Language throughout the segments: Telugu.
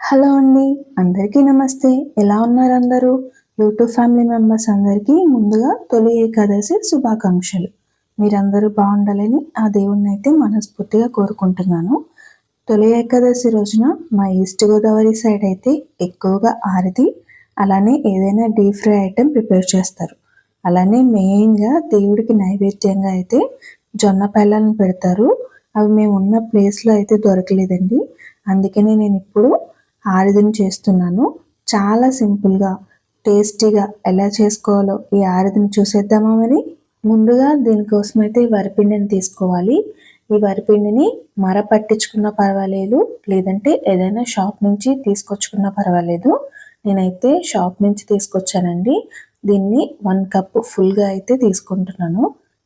హలో అండి అందరికీ నమస్తే. ఎలా ఉన్నారు అందరూ? యూట్యూబ్ ఫ్యామిలీ మెంబర్స్ అందరికీ ముందుగా తొలి ఏకాదశి శుభాకాంక్షలు. మీరందరూ బాగుండాలని ఆ దేవుణ్ణి అయితే మనస్ఫూర్తిగా కోరుకుంటున్నాను. తొలి ఏకాదశి రోజున మా ఈస్ట్ గోదావరి సైడ్ అయితే ఎక్కువగా ఆరిది అలానే ఏదైనా డీప్ ఫ్రై ఐటెం ప్రిపేర్ చేస్తారు. అలానే మెయిన్గా దేవుడికి నైవేద్యంగా అయితే జొన్న పెళ్ళాలను పెడతారు. అవి మేము ఉన్న ప్లేస్లో అయితే దొరకలేదండి. అందుకనే నేను ఇప్పుడు ఆరిదని చేస్తున్నాను. చాలా సింపుల్గా టేస్టీగా ఎలా చేసుకోవాలో ఈ ఆరిదిని చూసేద్దామా మరి? ముందుగా దీనికోసం అయితే ఈ వరిపిండిని తీసుకోవాలి. ఈ వరిపిండిని మర పట్టించుకున్న పర్వాలేదు లేదంటే ఏదైనా షాప్ నుంచి తీసుకొచ్చుకున్న పర్వాలేదు. నేనైతే షాప్ నుంచి తీసుకొచ్చానండి. దీన్ని వన్ కప్ ఫుల్గా అయితే తీసుకుంటున్నాను.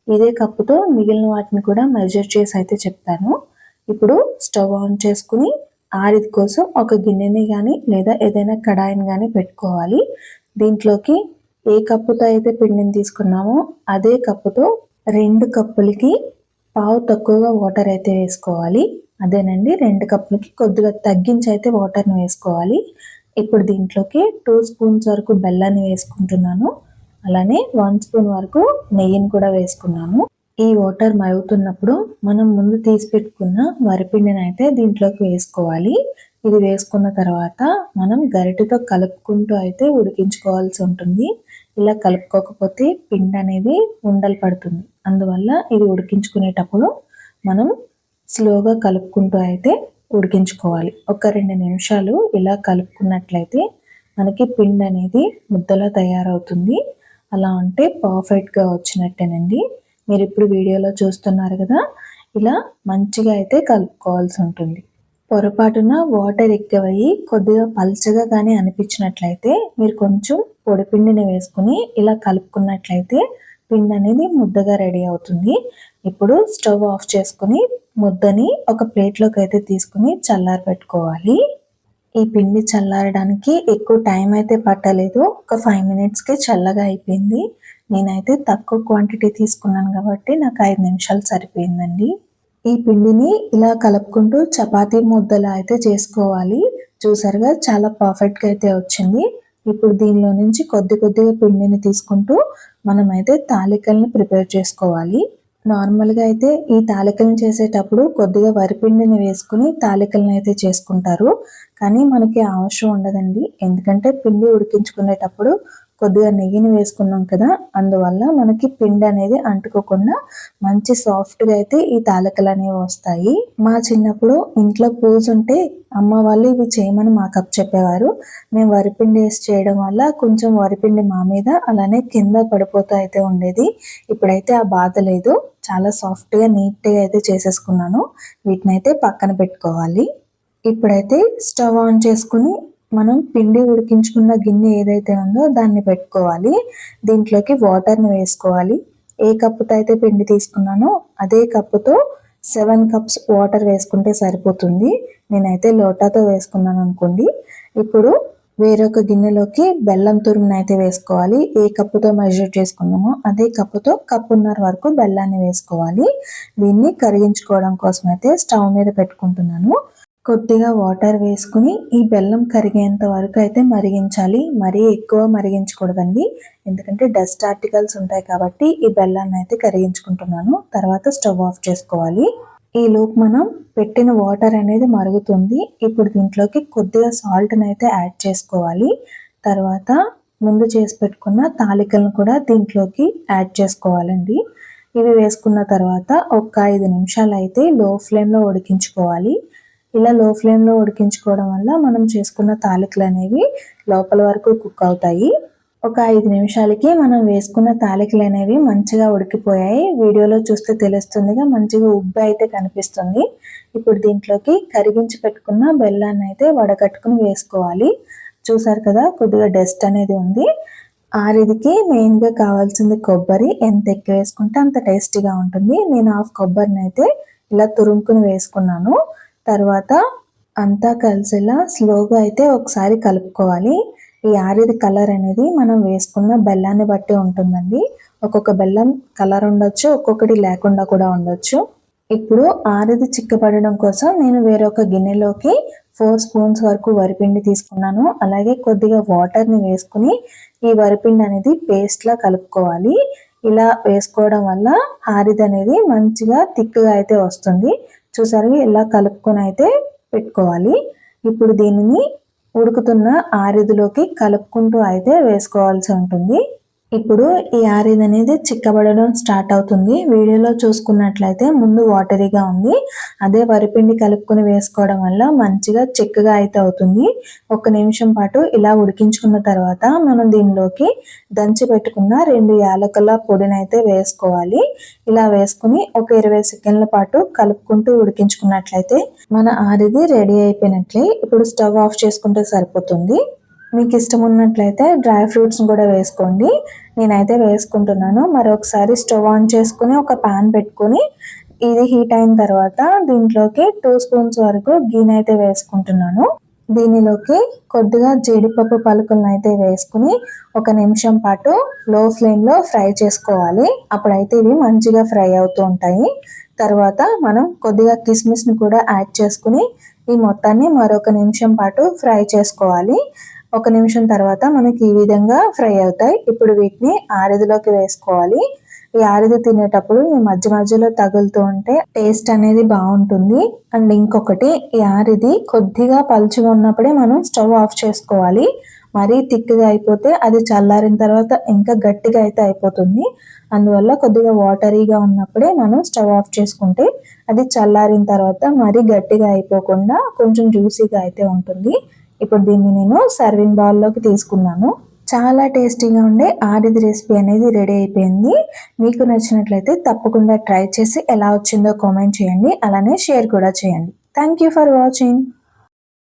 ఇదే కప్పుతో మిగిలిన వాటిని కూడా మెజర్ చేసి అయితే చెప్తాను. ఇప్పుడు స్టవ్ ఆన్ చేసుకుని ఆరిది కోసం ఒక గిన్నెని కానీ లేదా ఏదైనా కడాయిని కానీ పెట్టుకోవాలి. దీంట్లోకి ఏ కప్పుతో అయితే పిండిని తీసుకున్నామో అదే కప్పుతో రెండు కప్పులకి పావు తక్కువగా వాటర్ అయితే వేసుకోవాలి. అదేనండి రెండు కప్పులకి కొద్దిగా తగ్గించి అయితే వాటర్ని వేసుకోవాలి. ఇప్పుడు దీంట్లోకి టూ స్పూన్స్ వరకు బెల్లాన్ని వేసుకుంటున్నాను. అలానే వన్ స్పూన్ వరకు నెయ్యిని కూడా వేసుకున్నాను. ఈ వాటర్ మరుగుతున్నప్పుడు మనం ముందు తీసి పెట్టుకున్న వరిపిండిని అయితే దీంట్లోకి వేసుకోవాలి. ఇది వేసుకున్న తర్వాత మనం గరిటెతో కలుపుకుంటూ అయితే ఉడికించుకోవాల్సి ఉంటుంది. ఇలా కలుపుకోకపోతే పిండి అనేది ఉండలు పడుతుంది. అందువల్ల ఇది ఉడికించుకునేటప్పుడు మనం స్లోగా కలుపుకుంటూ అయితే ఉడికించుకోవాలి. ఒక రెండు నిమిషాలు ఇలా కలుపుకున్నట్లయితే మనకి పిండి అనేది ముద్దలా తయారవుతుంది. అలా అంటే పర్ఫెక్ట్గా వచ్చినట్టేనండి. మీరు ఇప్పుడు వీడియోలో చూస్తున్నారు కదా ఇలా మంచిగా అయితే కలుపుకోవాల్సి ఉంటుంది. పొరపాటున వాటర్ ఎక్కువయ్యి కొద్దిగా పల్చగా కానీ అనిపించినట్లయితే మీరు కొంచెం పొడిపిండిని వేసుకుని ఇలా కలుపుకున్నట్లయితే పిండి అనేది ముద్దగా రెడీ అవుతుంది. ఇప్పుడు స్టవ్ ఆఫ్ చేసుకుని ముద్దని ఒక ప్లేట్లోకి అయితే తీసుకుని చల్లారి పెట్టుకోవాలి ఈ పిండి చల్లారడానికి ఎక్కువ టైం అయితే పట్టలేదు. ఒక ఫైవ్ మినిట్స్కి చల్లగా అయిపోయింది. నేనైతే తక్కువ క్వాంటిటీ తీసుకున్నాను కాబట్టి నాకు ఐదు నిమిషాలు సరిపోయిందండి. ఈ పిండిని ఇలా కలుపుకుంటూ చపాతీ ముద్దలా అయితే చేసుకోవాలి. చూసారుగా చాలా పర్ఫెక్ట్గా అయితే వచ్చింది. ఇప్పుడు దీనిలో నుంచి కొద్ది కొద్దిగా పిండిని తీసుకుంటూ మనమైతే తాలికల్ని ప్రిపేర్ చేసుకోవాలి. నార్మల్గా అయితే ఈ తాలికలను చేసేటప్పుడు కొద్దిగా వరిపిండిని వేసుకుని తాలికలను అయితే చేసుకుంటారు. కానీ మనకి అవసరం ఉండదండి. ఎందుకంటే పిండి ఉడికించుకునేటప్పుడు కొద్దిగా నెయ్యిని వేసుకున్నాం కదా అందువల్ల మనకి పిండి అనేది అంటుకోకుండా మంచి సాఫ్ట్గా అయితే ఈ తాలకలు అనేవి వస్తాయి. మా చిన్నప్పుడు ఇంట్లో పూజ ఉంటే అమ్మ వాళ్ళు ఇవి చేయమని మాకు అప్ చెప్పేవారు. మేము వరిపిండి వేసి చేయడం వల్ల కొంచెం వరిపిండి మా మీద అలానే కింద పడిపోతూ అయితే ఉండేది. ఇప్పుడైతే ఆ బాధ లేదు. చాలా సాఫ్ట్గా నీట్గా అయితే చేసేసుకున్నాను. వీటిని అయితే పక్కన పెట్టుకోవాలి. ఇప్పుడైతే స్టవ్ ఆన్ చేసుకుని మనం పిండి ఉడికించుకున్న గిన్నె ఏదైతే ఉందో దాన్ని పెట్టుకోవాలి. దీంట్లోకి వాటర్ని వేసుకోవాలి. ఏ కప్పుతో అయితే పిండి తీసుకున్నానో అదే కప్పుతో సెవెన్ కప్స్ వాటర్ వేసుకుంటే సరిపోతుంది. నేనైతే లోటాతో వేసుకున్నాను అనుకోండి. ఇప్పుడు వేరొక గిన్నెలోకి బెల్లం తురుమును అయితే వేసుకోవాలి. ఏ కప్పుతో మెజర్ చేసుకున్నామో అదే కప్పుతో కప్పున్నర వరకు బెల్లాన్ని వేసుకోవాలి. దీన్ని కరిగించుకోవడం కోసం అయితే స్టవ్ మీద పెట్టుకుంటున్నాను. కొద్దిగా వాటర్ వేసుకుని ఈ బెల్లం కరిగేంత వరకు అయితే మరిగించాలి. మరీ ఎక్కువ మరిగించకూడదండి. ఎందుకంటే డస్ట్ ఆర్టికల్స్ ఉంటాయి కాబట్టి ఈ బెల్లాన్ని అయితే కరిగించుకుంటున్నాను. తర్వాత స్టవ్ ఆఫ్ చేసుకోవాలి. ఈ లోపు మనం పెట్టిన వాటర్ అనేది మరుగుతుంది. ఇప్పుడు దీంట్లోకి కొద్దిగా సాల్ట్ని అయితే యాడ్ చేసుకోవాలి. తర్వాత ముందు చేసి పెట్టుకున్న తాలికలను కూడా దీంట్లోకి యాడ్ చేసుకోవాలండి. ఇవి వేసుకున్న తర్వాత ఒక ఐదు నిమిషాలు అయితే లో ఫ్లేమ్లో ఉడికించుకోవాలి. ఇలా లో ఫ్లేమ్లో ఉడికించుకోవడం వల్ల మనం చేసుకున్న తాలికలు అనేవి లోపల వరకు కుక్ అవుతాయి. ఒక ఐదు నిమిషాలకి మనం వేసుకున్న తాలికలు అనేవి మంచిగా ఉడికిపోయాయి. వీడియోలో చూస్తే తెలుస్తుందిగా మంచిగా ఉబ్బి అయితే కనిపిస్తుంది. ఇప్పుడు దీంట్లోకి కరిగించి పెట్టుకున్న బెల్లాన్ని అయితే వడగట్టుకుని వేసుకోవాలి. చూసారు కదా కొద్దిగా డస్ట్ అనేది ఉంది. ఆరిదికి మెయిన్గా కావాల్సింది కొబ్బరి. ఎంత ఎక్కువ వేసుకుంటే అంత టేస్టీగా ఉంటుంది. నేను హాఫ్ కొబ్బరిని అయితే ఇలా తురుముకుని వేసుకున్నాను. తర్వాత అంతా కలిసేలా స్లోగా అయితే ఒకసారి కలుపుకోవాలి. ఈ ఆరిది కలర్ అనేది మనం వేసుకున్న బెల్లాన్ని బట్టి ఉంటుందండి. ఒక్కొక్క బెల్లం కలర్ ఉండొచ్చు ఒక్కొక్కటి లేకుండా కూడా ఉండొచ్చు. ఇప్పుడు ఆరిది చిక్కబడడం కోసం నేను వేరొక గిన్నెలోకి ఫోర్ స్పూన్స్ వరకు వరిపిండి తీసుకున్నాను. అలాగే కొద్దిగా వాటర్ని వేసుకుని ఈ వరిపిండి అనేది పేస్ట్లా కలుపుకోవాలి. ఇలా వేసుకోవడం వల్ల ఆరిది అనేది మంచిగా థిక్గా అయితే వస్తుంది. చూసారు ఇలా కలుపుకొని అయితే పెట్టుకోవాలి. ఇప్పుడు దీనిని ఉడుకుతున్న ఆరిదిలోకి కలుపుకుంటూ అయితే వేసుకోవాల్సి ఉంటుంది. ఇప్పుడు ఈ ఆరిది అనేది చిక్కబడడం స్టార్ట్ అవుతుంది. వీడియోలో చూసుకున్నట్లయితే ముందు వాటరీగా ఉంది. అదే వరిపిండి కలుపుకొని వేసుకోవడం వల్ల మంచిగా చిక్కగా అయితే అవుతుంది. ఒక నిమిషం పాటు ఇలా ఉడికించుకున్న తర్వాత మనం దీనిలోకి దంచి పెట్టుకున్న రెండు యాలకుల పొడిని అయితే వేసుకోవాలి. ఇలా వేసుకుని ఒక ఇరవై సెకండ్ల పాటు కలుపుకుంటూ ఉడికించుకున్నట్లయితే మన ఆరిది రెడీ అయిపోయినట్లే. ఇప్పుడు స్టవ్ ఆఫ్ చేసుకుంటే సరిపోతుంది. మీకు ఇష్టం ఉన్నట్లయితే డ్రై ఫ్రూట్స్ని కూడా వేసుకోండి. నేనైతే వేసుకుంటున్నాను. మరొకసారి స్టవ్ ఆన్ చేసుకుని ఒక ప్యాన్ పెట్టుకుని ఇది హీట్ అయిన తర్వాత దీంట్లోకి టూ స్పూన్స్ వరకు గీని అయితే వేసుకుంటున్నాను. దీనిలోకి కొద్దిగా జీడిపప్పు పలుకులను అయితే వేసుకుని ఒక నిమిషం పాటు లో ఫ్లేమ్లో ఫ్రై చేసుకోవాలి. అప్పుడైతే ఇవి మంచిగా ఫ్రై అవుతూ ఉంటాయి. తర్వాత మనం కొద్దిగా కిస్మిస్ని కూడా యాడ్ చేసుకుని ఈ మొత్తాన్ని మరొక నిమిషం పాటు ఫ్రై చేసుకోవాలి. ఒక నిమిషం తర్వాత మనకి ఈ విధంగా ఫ్రై అవుతాయి. ఇప్పుడు వీటిని ఆరిదిలోకి వేసుకోవాలి. ఈ ఆరిది తినేటప్పుడు మధ్య మధ్యలో తగులుతూ ఉంటే టేస్ట్ అనేది బాగుంటుంది. అండ్ ఇంకొకటి ఈ ఆరిది కొద్దిగా పలుచుగా ఉన్నప్పుడే మనం స్టవ్ ఆఫ్ చేసుకోవాలి. మరీ థిక్గా అయిపోతే అది చల్లారిన తర్వాత ఇంకా గట్టిగా అయితే అయిపోతుంది. అందువల్ల కొద్దిగా వాటరీగా ఉన్నప్పుడే మనం స్టవ్ ఆఫ్ చేసుకుంటే అది చల్లారిన తర్వాత మరీ గట్టిగా అయిపోకుండా కొంచెం జ్యూసీగా అయితే ఉంటుంది. ఇప్పుడు దీన్ని నేను సర్వింగ్ బౌల్లోకి తీసుకున్నాను. చాలా టేస్టీగా ఉండే ఆడిది రెసిపీ అనేది రెడీ అయిపోయింది. మీకు నచ్చినట్లయితే తప్పకుండా ట్రై చేసి ఎలా వచ్చిందో కామెంట్ చేయండి. అలానే షేర్ కూడా చేయండి. Thank you for watching